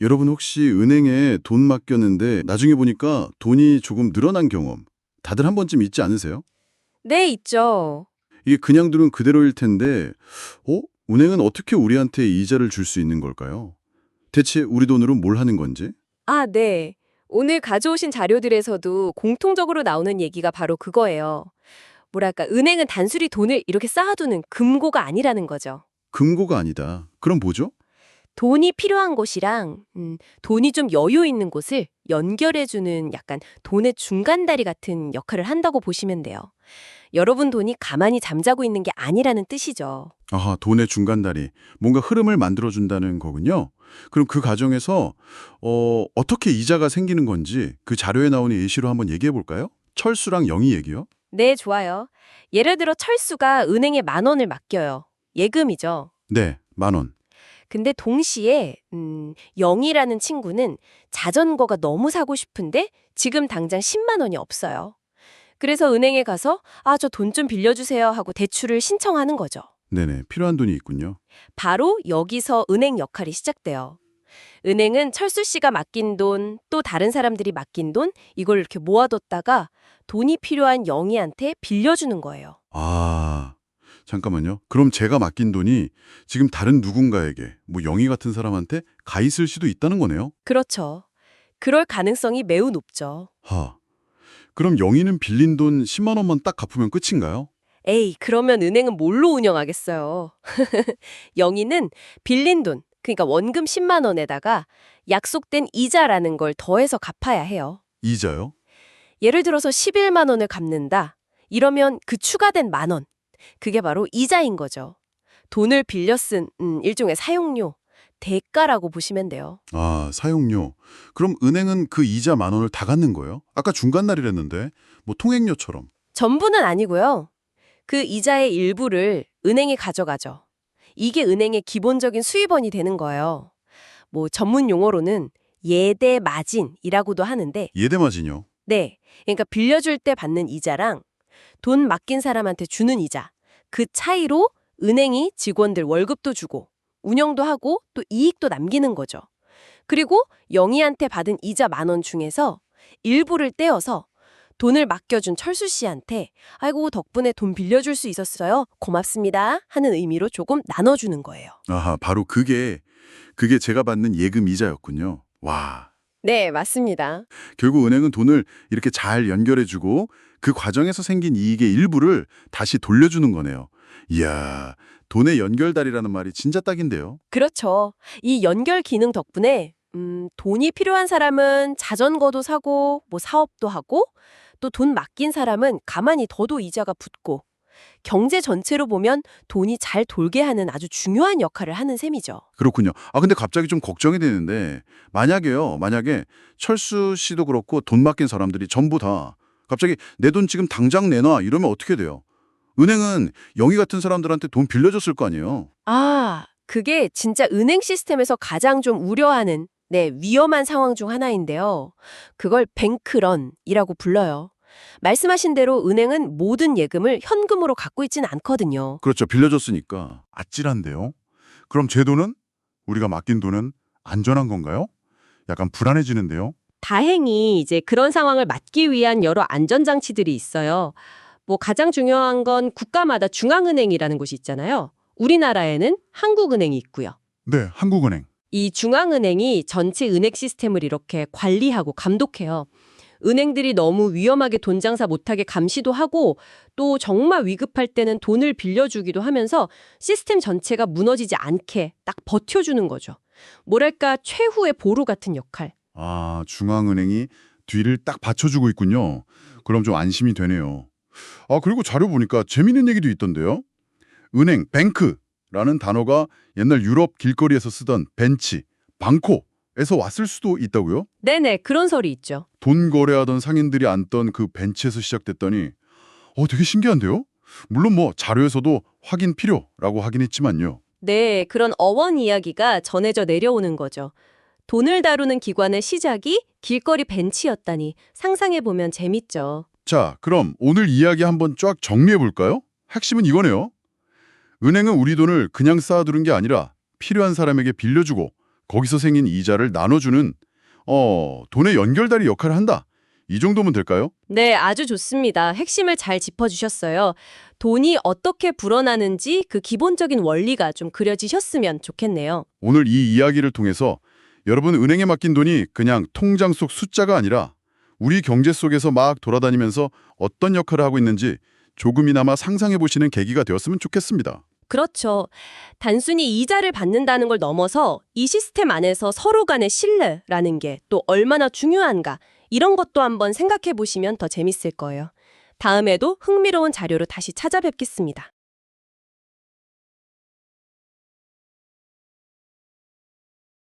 여러분 혹시 은행에 돈 맡겼는데 나중에 보니까 돈이 조금 늘어난 경험 다들 한 번쯤 있지 않으세요? 네, 있죠. 이게 그냥 두면 그대로일 텐데 어? 은행은 어떻게 우리한테 이자를 줄 수 있는 걸까요? 대체 우리 돈으로 뭘 하는 건지? 아, 네. 오늘 가져오신 자료들에서도 공통적으로 나오는 얘기가 바로 그거예요. 뭐랄까, 은행은 단순히 돈을 이렇게 쌓아두는 금고가 아니라는 거죠. 금고가 아니다. 그럼 뭐죠? 돈이 필요한 곳이랑 음, 돈이 좀 여유 있는 곳을 연결해주는 약간 돈의 중간다리 같은 역할을 한다고 보시면 돼요. 여러분 돈이 가만히 잠자고 있는 게 아니라는 뜻이죠. 아하, 돈의 중간다리. 뭔가 흐름을 만들어준다는 거군요. 그럼 그 과정에서 어, 어떻게 이자가 생기는 건지 그 자료에 나오는 예시로 한번 얘기해 볼까요? 철수랑 영희 얘기요? 네, 좋아요. 예를 들어 철수가 은행에 만 원을 맡겨요. 예금이죠. 네, 만 원. 근데 동시에 음, 영이라는 친구는 자전거가 너무 사고 싶은데 지금 당장 10만 원이 없어요. 그래서 은행에 가서 아, 저 돈 좀 빌려주세요 하고 대출을 신청하는 거죠. 네네, 필요한 돈이 있군요. 바로 여기서 은행 역할이 시작돼요. 은행은 철수 씨가 맡긴 돈, 또 다른 사람들이 맡긴 돈, 이걸 이렇게 모아뒀다가 돈이 필요한 영희한테 빌려주는 거예요. 아, 잠깐만요. 그럼 제가 맡긴 돈이 지금 다른 누군가에게, 뭐 영희 같은 사람한테 가 있을 수도 있다는 거네요. 그렇죠. 그럴 가능성이 매우 높죠. 하. 그럼 영희는 빌린 돈 10만 원만 딱 갚으면 끝인가요? 에이, 그러면 은행은 뭘로 운영하겠어요? 영희는 빌린 돈, 그러니까 원금 10만 원에다가 약속된 이자라는 걸 더해서 갚아야 해요. 이자요? 예를 들어서 11만 원을 갚는다. 이러면 그 추가된 만 원. 그게 바로 이자인 거죠. 돈을 빌려 쓴 음, 일종의 사용료, 대가라고 보시면 돼요. 아, 사용료. 그럼 은행은 그 이자 만 원을 다 갖는 거예요? 아까 중간 날이랬는데, 뭐 통행료처럼. 전부는 아니고요. 그 이자의 일부를 은행이 가져가죠. 이게 은행의 기본적인 수입원이 되는 거예요. 뭐 전문 용어로는 예대 마진이라고도 하는데 예대 마진요. 네. 그러니까 빌려줄 때 받는 이자랑 돈 맡긴 사람한테 주는 이자. 그 차이로 은행이 직원들 월급도 주고 운영도 하고 또 이익도 남기는 거죠. 그리고 영희한테 받은 이자 만 원 중에서 일부를 떼어서 돈을 맡겨준 철수 씨한테 아이고 덕분에 돈 빌려줄 수 있었어요. 고맙습니다. 하는 의미로 조금 나눠주는 거예요. 아하, 바로 그게, 그게 제가 받는 예금 이자였군요. 와. 네, 맞습니다. 결국 은행은 돈을 이렇게 잘 연결해주고 그 과정에서 생긴 이익의 일부를 다시 돌려주는 거네요. 이야, 돈의 연결다리라는 말이 진짜 딱인데요. 그렇죠. 이 연결 기능 덕분에 음, 돈이 필요한 사람은 자전거도 사고 뭐 사업도 하고 또 돈 맡긴 사람은 가만히 둬도 이자가 붙고 경제 전체로 보면 돈이 잘 돌게 하는 아주 중요한 역할을 하는 셈이죠. 그렇군요. 아, 근데 갑자기 좀 걱정이 되는데, 만약에요, 만약에 철수 씨도 그렇고 돈 맡긴 사람들이 전부 다 갑자기 내 돈 지금 당장 내놔 이러면 어떻게 돼요? 은행은 영희 같은 사람들한테 돈 빌려줬을 거 아니에요? 아, 그게 진짜 은행 시스템에서 가장 좀 우려하는 네, 위험한 상황 중 하나인데요. 그걸 뱅크런이라고 불러요. 말씀하신 대로 은행은 모든 예금을 현금으로 갖고 있진 않거든요. 그렇죠. 빌려줬으니까. 아찔한데요? 그럼 제 돈은? 우리가 맡긴 돈은 안전한 건가요? 약간 불안해지는데요? 다행히 이제 그런 상황을 막기 위한 여러 안전장치들이 있어요. 뭐 가장 중요한 건 국가마다 중앙은행이라는 곳이 있잖아요. 우리나라에는 한국은행이 있고요. 네, 한국은행. 이 중앙은행이 전체 은행 시스템을 이렇게 관리하고 감독해요. 은행들이 너무 위험하게 돈 장사 못하게 감시도 하고 또 정말 위급할 때는 돈을 빌려주기도 하면서 시스템 전체가 무너지지 않게 딱 버텨주는 거죠. 뭐랄까 최후의 보루 같은 역할. 아, 중앙은행이 뒤를 딱 받쳐주고 있군요. 그럼 좀 안심이 되네요. 아, 그리고 자료 보니까 재밌는 얘기도 있던데요. 은행, 뱅크라는 단어가 옛날 유럽 길거리에서 쓰던 벤치, 방코에서 왔을 수도 있다고요? 네네 그런 설이 있죠. 돈 거래하던 상인들이 앉던 그 벤치에서 시작됐다니 어 되게 신기한데요? 물론 뭐 자료에서도 확인 필요라고 하긴 했지만요. 네, 그런 어원 이야기가 전해져 내려오는 거죠. 돈을 다루는 기관의 시작이 길거리 벤치였다니 상상해보면 재밌죠. 자, 그럼 오늘 이야기 한번 쫙 정리해 볼까요? 핵심은 이거네요. 은행은 우리 돈을 그냥 쌓아두는 게 아니라 필요한 사람에게 빌려주고 거기서 생긴 이자를 나눠주는 어, 돈의 연결다리 역할을 한다. 이 정도면 될까요? 네, 아주 좋습니다. 핵심을 잘 짚어주셨어요. 돈이 어떻게 불어나는지 그 기본적인 원리가 좀 그려지셨으면 좋겠네요. 오늘 이 이야기를 통해서 여러분 은행에 맡긴 돈이 그냥 통장 속 숫자가 아니라 우리 경제 속에서 막 돌아다니면서 어떤 역할을 하고 있는지 조금이나마 상상해 보시는 계기가 되었으면 좋겠습니다. 그렇죠. 단순히 이자를 받는다는 걸 넘어서 이 시스템 안에서 서로 간의 신뢰라는 게 또 얼마나 중요한가 이런 것도 한번 생각해 보시면 더 재밌을 거예요. 다음에도 흥미로운 자료로 다시 찾아뵙겠습니다.